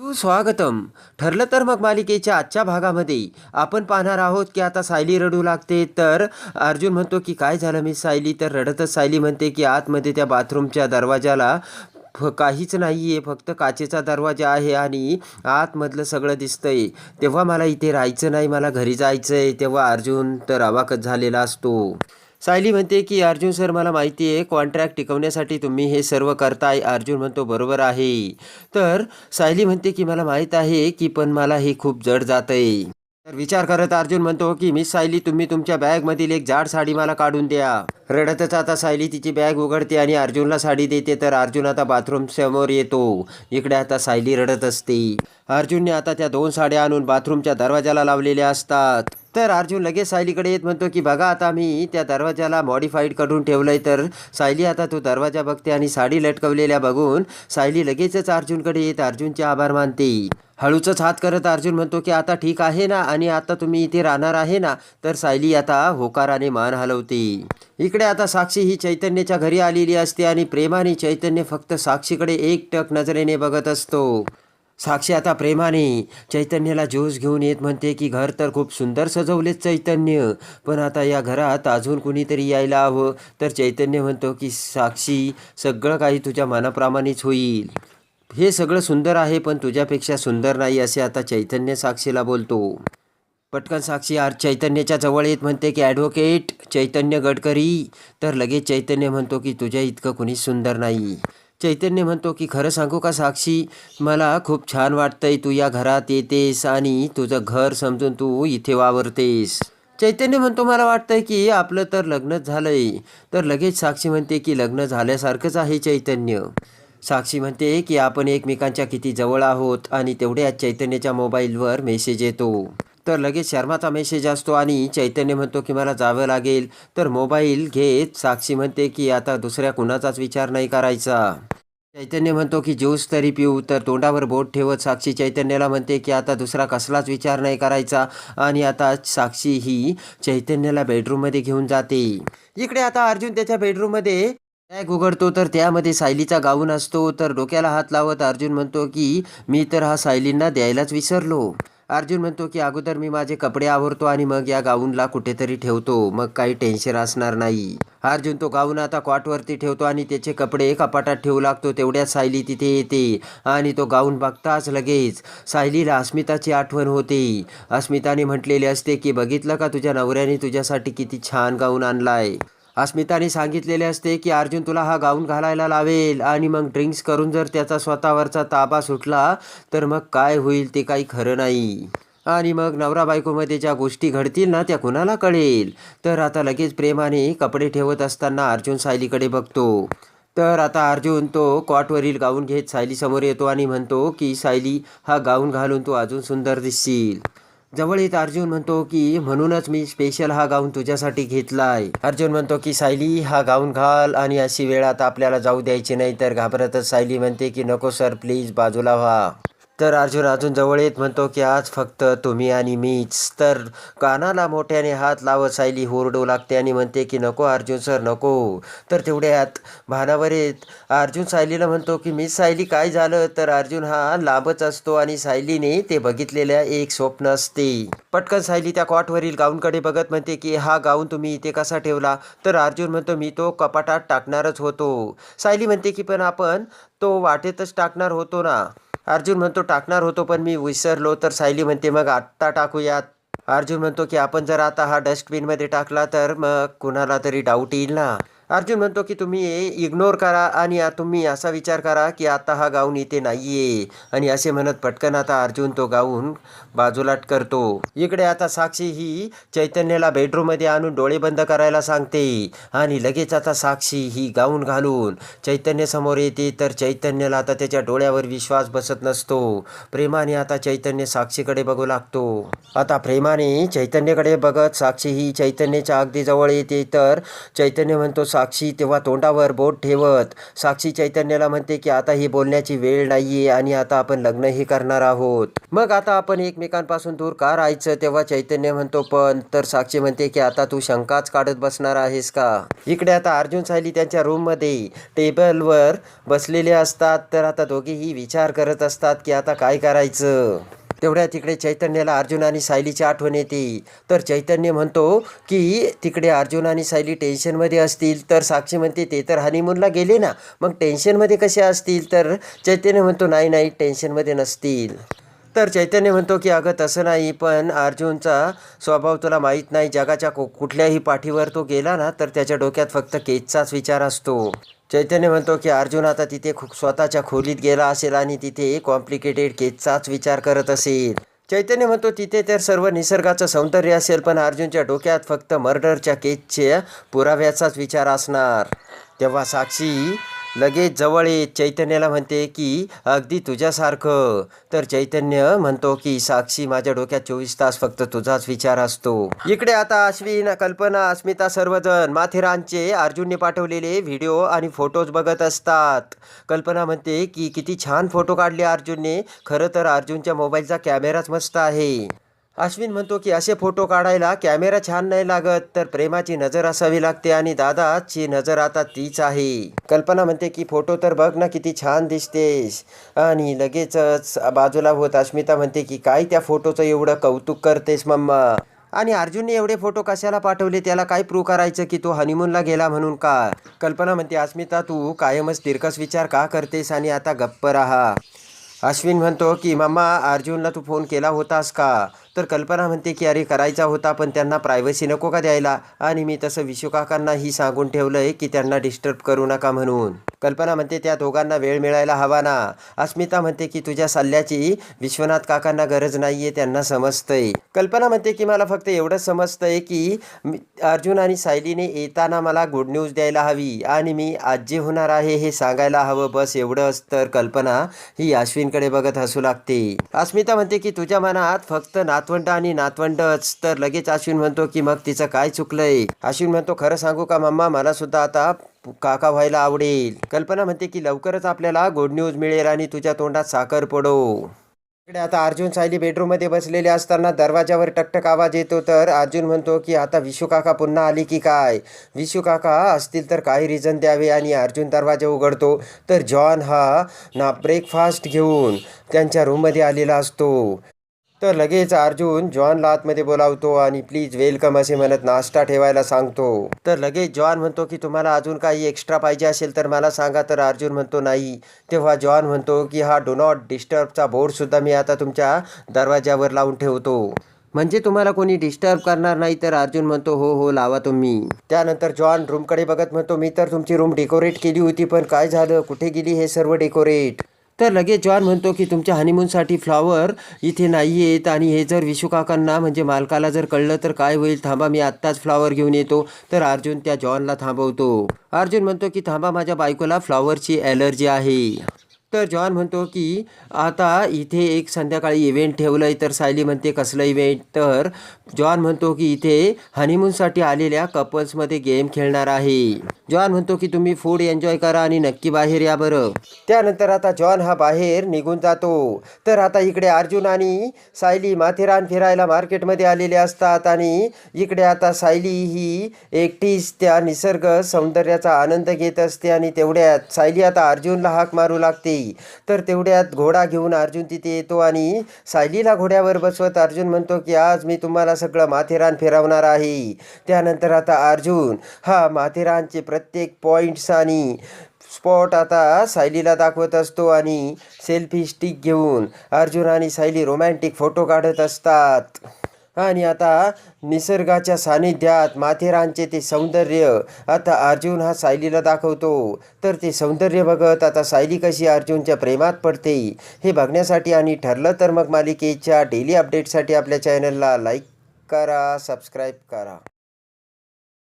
सुस्वागतम स्वागतम. ठरलं तर मग मालिकेच्या आजच्या भागामध्ये. आपण पाहणार आहोत की आता सायली रडू लागते तर अर्जुन म्हणतो की काय झालं मी सायली? तर रडतच सायली म्हणते की आतमध्ये त्या बाथरूमच्या दरवाजाला फ काहीच नाही आहे फक्त काचेचा दरवाजा आहे आणि आतमधलं सगळं दिसतंय. तेव्हा मला इथे राहायचं नाही. मला घरी जायचं आहे तेव्हा अर्जुन तर अवाकच झालेला असतो. सायली म्हणते की अर्जुन सर मला माहिती आहे कॉन्ट्रॅक्ट टिकवण्यासाठी तुम्ही हे सर्व करताय. अर्जुन म्हणतो बरोबर आहे. तर सायली म्हणते की मला माहीत आहे की पण मला हे खूप जड जात आहे तर विचार करत अर्जुन म्हणतो की मिस सायली तुम्ही तुमच्या बॅगमधील एक जाड साडी मला काढून द्या. रडतच आता सायली तिची बॅग उघडते आणि अर्जुनला साडी देते तर अर्जुन आता बाथरूम समोर येतो. इकडे आता सायली रडत असते. अर्जुनने आता त्या दोन साड्या आणून बाथरूमच्या दरवाजाला लावलेल्या असतात. तर अर्जुन लगेच सायलीकडे येत म्हणतो की बघा आता मी त्या दरवाजाला मॉडिफाईड करून ठेवलं आहे तर सायली आता तो दरवाजा बघते आणि साडी लटकवलेल्या बघून सायली लगेचच अर्जुनकडे येत अर्जुनचे आभार मानते. हळूचंच हात करत अर्जुन म्हणतो की आता ठीक आहे ना आणि आता तुम्ही इथे राहणार आहे ना? तर सायली आता होकाराने मान हलवते. इकडे आता साक्षी ही चैतन्याच्या घरी आलेली असते आणि प्रेमाने चैतन्य फक्त साक्षीकडे एक टक नजरेने बघत असतो. साक्षी आता प्रेमाने चैतन्याला जोश घेऊन येत म्हणते की घर तर खूप सुंदर सजवलेत चैतन्य पण आता या घरात अजून कुणीतरी यायला हवं. तर चैतन्य म्हणतो की साक्षी सगळं काही तुझ्या मनाप्रमाणेच होईल. हे सगळं सुंदर आहे पण तुझ्यापेक्षा सुंदर नाही असे आता चैतन्य साक्षीला बोलतो. पटकन साक्षी आर चैतन्याच्या जवळ येत म्हणते की ॲडव्होकेट चैतन्य गडकरी. तर लगेच चैतन्य म्हणतो की तुझ्या इतकं कुणी सुंदर नाही. चैतन्य म्हणतो की खरं सांगू का साक्षी? मला खूप छान वाटतंय तू या घरात येतेस आणि तुझं घर समजून तू इथे वावरतेस. चैतन्य म्हणतो मला वाटतंय की आपलं तर लग्नच झालंय. तर लगेच साक्षी म्हणते की लग्न झाल्यासारखंच आहे चैतन्य. साक्षी म्हणते की आपण एकमेकांच्या किती जवळ आहोत आणि तेवढ्या चैतन्याच्या मोबाईलवर मेसेज येतो. तर लगेच शर्माचा मेसेज असतो आणि चैतन्य म्हणतो की मला जावं लागेल. तर मोबाईल घेत साक्षी म्हणते की आता दुसऱ्या कुणाचाच विचार नाही करायचा. चैतन्य म्हणतो की ज्यूस तरी पिऊ. तर तोंडावर बोट ठेवत साक्षी चैतन्याला म्हणते की आता दुसरा कसलाच विचार नाही करायचा. आणि आता साक्षी ही चैतन्याला बेडरूममध्ये घेऊन जाते. इकडे आता अर्जुन त्याच्या बेडरूममध्ये बॅग उघडतो तर त्यामध्ये सायलीचा गाऊन असतो. तर डोक्याला हात लावत अर्जुन म्हणतो की मी तर हा सायलींना द्यायलाच विसरलो. अर्जुन म्हणतो की अगोदर मी माझे कपडे आवरतो आणि मग या गाऊनला कुठेतरी ठेवतो. मग काही टेन्शन असणार नाही. अर्जुन तो गाऊन आता कॉटवरती ठेवतो आणि त्याचे कपडे कपाटात ठेवू लागतो. तेवढ्यात सायली तिथे येते आणि तो गाऊन बघताच लगेच सायलीला अस्मिताची आठवण होते. अस्मिताने म्हटलेले असते की बघितलं का तुझ्या नवऱ्याने तुझ्यासाठी किती छान गाऊन आणलाय? अस्मिताने सांगितलेले असते की अर्जुन तुला हा गाऊन घालायला लावेल आणि मग ड्रिंक्स करून जर त्याचा स्वतःवरचा ताबा सुटला तर मग काय होईल ते काही खरं नाही. आणि मग नवरा बायकोमध्ये ज्या गोष्टी घडतील ना त्या कुणाला कळेल? तर आता लगेच प्रेमाने कपडे ठेवत असताना अर्जुन सायलीकडे बघतो. तर आता अर्जुन तो कॉटवरील गाऊन घेत सायलीसमोर येतो आणि म्हणतो की सायली हा गाऊन घालून तू अजून सुंदर दिसशील. जवळ येत अर्जुन म्हणतो की म्हणूनच मी स्पेशल हा गाऊन तुझ्यासाठी घेतला आहे अर्जुन म्हणतो की सायली हा गाऊन घाल आणि अशी वेळात आपल्याला जाऊ द्यायची नाही तर घाबरतच सायली म्हणते की नको सर प्लीज बाजूला व्हा. तर अर्जुन अजून जवळ येत म्हणतो की आज फक्त तुम्ही आणि मीच. तर कानाला मोठ्याने हात लावत सायली होरडू लागते आणि म्हणते की नको अर्जुन सर नको. तर तेवढ्यात भानावर येत अर्जुन सायलीला म्हणतो की मी सायली काय झालं? तर अर्जुन हा लांबच असतो आणि सायलीने ते बघितलेल्या एक स्वप्न असते. पटकन सायली त्या कॉटवरील गाऊनकडे बघत म्हणते की हा गाऊन तुम्ही इथे कसा ठेवला? तर अर्जुन म्हणतो मी तो कपाटात टाकणारच होतो. सायली म्हणते की पण आपण तो वाटेतच टाकणार होतो ना. अर्जुन म्हणतो टाकणार होतो पण मी विसरलो तर सायली म्हणते मग आत्ता टाकूयात. अर्जुन म्हणतो की आपण जर आता हा डस्टबिनमध्ये टाकला तर मग कुणाला तरी डाऊट येईल ना. अर्जुन म्हणतो की तुम्ही इग्नोर करा आणि तुम्ही असा विचार करा की आता हा गाऊन इथे नाहीये. आणि असे म्हणत पटकन आता अर्जुन तो गाऊन बाजूला करतो. इकडे आता साक्षी ही चैतन्याला बेडरूममध्ये आणून डोळे बंद करायला सांगते. आणि लगेच आता साक्षी ही गाऊन घालून चैतन्य समोर येते. तर चैतन्याला आता त्याच्या डोळ्यावर विश्वास बसत नसतो. प्रेमाने आता चैतन्य साक्षीकडे बघू लागतो. आता प्रेमाने चैतन्यकडे बघत साक्षी ही चैतन्याच्या अगदी जवळ येते. तर चैतन्य म्हणतो साक्षी तेव्हा तोंडावर बोट ठेवत साक्षी चैतन्याला म्हणते की आता ही बोलण्याची वेळ नाहीये आणि आता आपण लग्नही करणार आहोत. मग आता आपण एकमेकांपासून दूर का राहायचं? तेव्हा चैतन्य म्हणतो पण तर साक्षी म्हणते की आता तू शंकाच काढत बसणार आहेस का? इकडे आता अर्जुन सायली त्यांच्या रूममध्ये टेबलवर बसलेले असतात तर आता दोघेही विचार करत असतात की आता काय करायचं? तेवढ्या तिकडे चैतन्याला अर्जुन आणि सायलीची आठवण येते. तर चैतन्य म्हणतो की तिकडे अर्जुन आणि सायली टेन्शनमध्ये असतील. तर साक्षी म्हणते ते तर हनीमूनला गेले ना मग टेन्शनमध्ये कसे असतील? तर चैतन्य म्हणतो नाही नाही टेन्शनमध्ये नसतील. तर चैतन्य म्हणतो की अगं तसं नाही पण अर्जुनचा स्वभाव तुला माहीत नाही. जगाच्या को कुठल्याही पाठीवर तो गेला ना तर त्याच्या डोक्यात फक्त केचचाच विचार असतो. चैतन्य म्हणतो की अर्जुन आता तिथे खूप स्वतःच्या खोलीत गेला असेल आणि तिथे कॉम्प्लिकेटेड केचचाच विचार करत असेल. चैतन्य म्हणतो तिथे तर सर्व निसर्गाचं सौंदर्य असेल पण अर्जुनच्या डोक्यात फक्त मर्डरच्या केसच्या पुराव्याचाच विचार असणार. तेव्हा साक्षी लगेच जवळ येत चैतन्याला म्हणते की अगदी तुझ्यासारखं. तर चैतन्य म्हणतो की साक्षी माझ्या डोक्यात चोवीस तास फक्त तुझाच विचार असतो. इकडे आता अश्विन कल्पना अस्मिता सर्वजण माथेरानचे अर्जुनने पाठवलेले व्हिडिओ आणि फोटोज बघत असतात. कल्पना म्हणते की किती छान फोटो काढले अर्जुनने. खरं तर अर्जुनच्या मोबाईलचा कॅमेराच मस्त आहे. अश्विन म्हणतो की असे फोटो काढायला कॅमेरा छान नाही लागत तर प्रेमाची नजर असावी लागते आणि दादाची नजर आता तीच आहे. कल्पना म्हणते की फोटो तर बघ ना किती छान दिसतेस. आणि लगेचच बाजूला होत अस्मिता म्हणते की काय त्या फोटोचं एवढं कौतुक करतेस मम्मा? आणि अर्जुनने एवढे फोटो कशाला पाठवले त्याला काय प्रूव्ह करायचं की तो हनीमूनला गेला म्हणून का? कल्पना म्हणते अस्मिता तू कायमच तिरकस विचार का करतेस आणि आता गप्प राहा. अश्विन म्हणतो की मम्मा अर्जुनला तू फोन केला होतास का? तर कल्पना म्हणते की अरे करायचा होता पण त्यांना प्रायव्हसी नको का द्यायला? आणि मी तसं विशुकाकांनाही सांगून ठेवलंय की त्यांना डिस्टर्ब करू नका म्हणून. कल्पना म्हणते त्या दोघांना वेळ मिळायला हवा ना. अस्मिता म्हणते की तुझ्या सल्ल्याची विश्वनाथ काकांना गरज नाहीये त्यांना समजतंय. कल्पना म्हणते की मला फक्त एवढंच समजतंय की अर्जुन आणि सायलीने येताना मला गुड न्यूज द्यायला हवी आणि मी आजी होणार आहे हे सांगायला हवं बस एवढंच तर कल्पना ही अश्विनकडे बघत हसू लागते. अस्मिता म्हणते की तुझ्या मनात फक्त ना नातवंड आणि नातवंडच. तर लगेच अश्विन म्हणतो की मग तिचं काय चुकलंय? अश्विन म्हणतो खरं सांगू का मम्मा मला सुद्धा आता काका व्हायला आवडेल. कल्पना म्हणते की लवकरच आपल्याला गुड न्यूज मिळेल आणि तुझ्या तोंडात साखर पडो. इकडे आता अर्जुन सायली बेडरूममध्ये बसलेले असताना दरवाजावर टकटक आवाज येतो. तर अर्जुन म्हणतो की आता विशू काका पुन्हा आली की काय? विशू काका असतील तर काही रिझन द्यावे आणि अर्जुन दरवाजा उघडतो. तर जॉन हा ना ब्रेकफास्ट घेऊन त्यांच्या रूममध्ये आलेला असतो. तर लगेच अर्जुन जॉनला आतमध्ये बोलावतो आणि प्लीज वेलकम असे म्हणत नाश्ता ठेवायला सांगतो. तर लगेच जॉन म्हणतो की तुम्हाला अजून काही एक्स्ट्रा पाहिजे असेल तर मला सांगा. तर अर्जुन म्हणतो नाही. तेव्हा जॉन म्हणतो की हा डो नॉट डिस्टर्बचा बोर्डसुद्धा मी आता तुमच्या दरवाज्यावर लावून ठेवतो. म्हणजे तुम्हाला कोणी डिस्टर्ब करणार नाही? तर अर्जुन म्हणतो हो हो लावा तुम्ही. त्यानंतर जॉन रूमकडे बघत म्हणतो मी तर तुमची रूम डेकोरेट केली होती पण काय झालं? कुठे गेली हे सर्व डेकोरेट तर लगेच जॉन म्हणतो की तुमच्या हनीमूनसाठी फ्लॉवर इथे नाही आहेत आणि हे जर विशुकाकांना म्हणजे मालकाला जर कळलं तर काय होईल? थांबा मी आत्ताच फ्लॉवर घेऊन येतो. तर अर्जुन त्या जॉनला थांबवतो. अर्जुन म्हणतो की थांबा माझ्या बायकोला फ्लॉवरची ॲलर्जी आहे. तर जॉन म्हणतो की आता इथे एक संध्याकाळी इव्हेंट ठेवलं आहे तर सायली म्हणते कसलं इव्हेंट तर जॉन म्हणतो की इथे हनीमूनसाठी आलेल्या कपल्समध्ये गेम खेळणार आहे. जॉन म्हणतो की तुम्ही फूड एन्जॉय करा आणि नक्की बाहेर या बरं. त्यानंतर आता जॉन हा बाहेर निघून जातो. तर आता इकडे अर्जुन आणि सायली माथेरान फिरायला मार्केटमध्ये आलेले असतात आणि इकडे आता सायली ही एकटीच त्या निसर्ग सौंदर्याचा आनंद घेत असते आणि तेवढ्यात सायली आता अर्जुनला हाक मारू लागते. तर तेवढ्यात घोडा घेऊन अर्जुन तिथे येतो आणि सायलीला घोड्यावर बसवत अर्जुन म्हणतो की आज मी तुम्हाला सगळं माथेरान फिरवणार आहे. त्यानंतर आता अर्जुन हा माथेरानचे प्रत्येक पॉईंट्स आणि स्पॉट आता सायलीला दाखवत असतो आणि सेल्फी स्टिक घेऊन अर्जुन आणि सायली रोमॅन्टिक फोटो काढत असतात. आणि आता निसर्गाच्या सानिध्यात माथेरानचे ते सौंदर्य आता अर्जुन हा सायलीला दाखवतो. तर ते सौंदर्य बघत आता सायली कशी अर्जुनच्या प्रेमात पडते हे बघण्यासाठी आणि ठरलं तर मग मालिकेच्या डेली अपडेटसाठी आपल्या चॅनलला लाईक करा सबस्क्राईब करा.